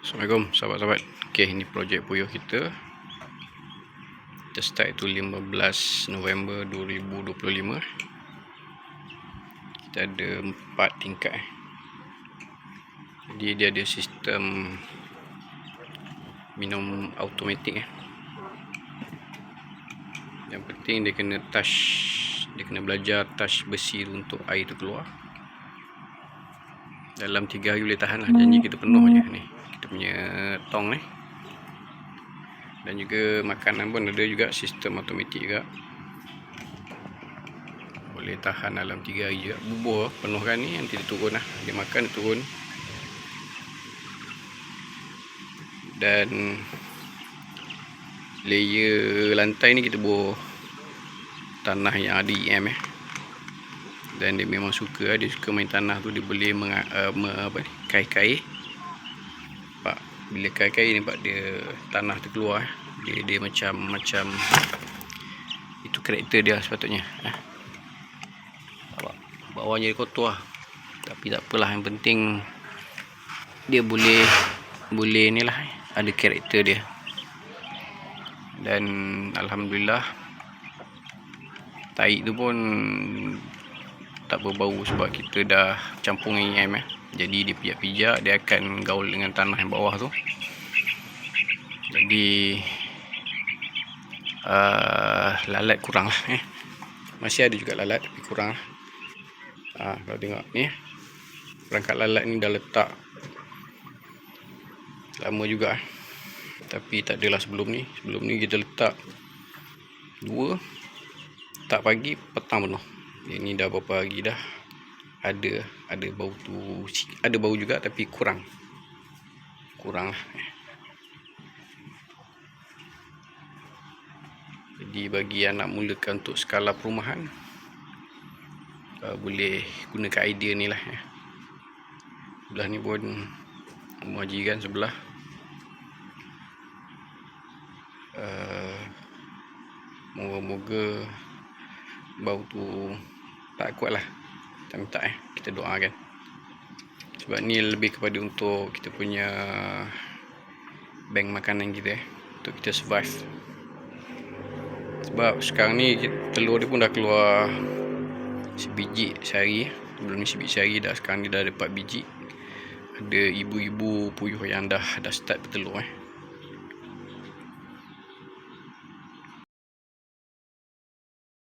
Assalamualaikum sahabat-sahabat. Okay ini projek puyuh kita. Kita start itu 15 November 2025 Kita ada 4 tingkat eh. Jadi dia ada sistem Minum automatik eh. Yang penting dia kena touch Dia kena belajar touch besi tu untuk air tu keluar. Dalam 3 hari boleh tahan lah. Janji kita penuh je ni kita punya tong ni. Dan juga makanan pun ada juga sistem automatik juga. Boleh tahan dalam 3 hari juga. Bubur penuhkan ni nanti dia turun lah. Dia makan dia turun. Dan layer lantai ni kita buat tanah yang ada EM eh. Dan dia memang suka dia suka main tanah tu. Dia boleh meng, uh, me, apa ni? Kai-kai bila kai-kai ni pak dia tanah tu keluar dia dia macam macam itu karakter dia sepatutnya eh. bawahnya dia kotor lah. tapi tak apalah yang penting dia boleh boleh ni lah ada karakter dia dan Alhamdulillah taik tu pun tak berbau sebab kita dah campur dengan EM eh. Jadi dia pijak-pijak dia akan gaul dengan tanah yang bawah tu. Jadi uh, lalat kurang lah eh. Masih ada juga lalat tapi kurang lah. Uh, kalau tengok ni. Perangkat lalat ni dah letak lama juga eh. Tapi tak adalah sebelum ni. Sebelum ni kita letak dua tak pagi petang penuh ini dah berapa hari dah ada ada bau tu ada bau juga tapi kurang. Kurang lah jadi bagi yang nak mulakan untuk skala perumahan uh, boleh gunakan idea ni lah ya. sebelah ni pun rumah jiran sebelah. Uh, moga-moga bau tu tak kuat lah kita minta eh. Kita doakan. Sebab ni lebih kepada untuk kita punya bank makanan kita eh. Untuk kita survive. Sebab sekarang ni telur dia pun dah keluar sebiji sehari sebelum ni sebiji sehari dah sekarang ni dah 4 biji. Ada ibu-ibu puyuh yang dah dah start bertelur eh